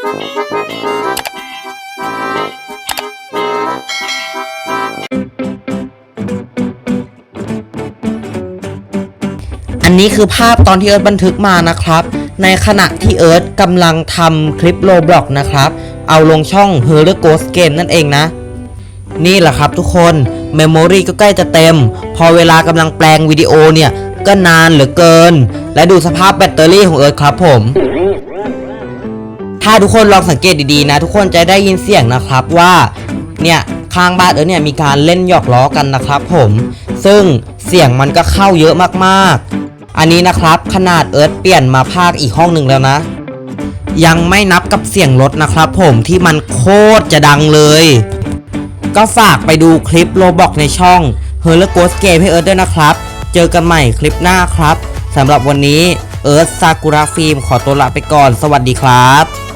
อันนี้คือภาพตอนที่เอิร์ธบันทึกมานะครับ ในขณะที่เอิร์ธกำลังทำคลิปโลบล็อกนะครับ เอาลงช่อง h e r o Ghost Game นั่นเองนะ นี่แหละครับทุกคนเมมโมรีก็ใกล้จะเต็ม พอเวลากำลังแปลงวิดีโอเนี่ย ก็นานเหลือเกิน และดูสภาพแบตเตอรี่ของเอิร์ธครับผม ถ้าทุกคนลองสังเกตดีๆนะ ทุกคนจะได้ยินเสียงนะครับว่าเนี่ยข้างบ้านเอิร์ธเนี่ยมีการเล่นหยอกล้อกันนะครับผม ซึ่งเสียงมันก็เข้าเยอะมากๆ อันนี้นะครับขนาดเอิร์ธเปลี่ยนมาภาคอีกห้องหนึ่งแล้วนะ ยังไม่นับกับเสียงรถนะครับผมที่มันโคตรจะดังเลย ก็ฝากไปดูคลิปโลบอกในช่อง h e r l e Ghost Game ให้เอิร์ธด้วยนะครับ เจอกันใหม่คลิปหน้าครับสำหรับวันนี้เอิร์ธซากุระฟิล์มขอตัวลาไปก่อน สวัสดีครับ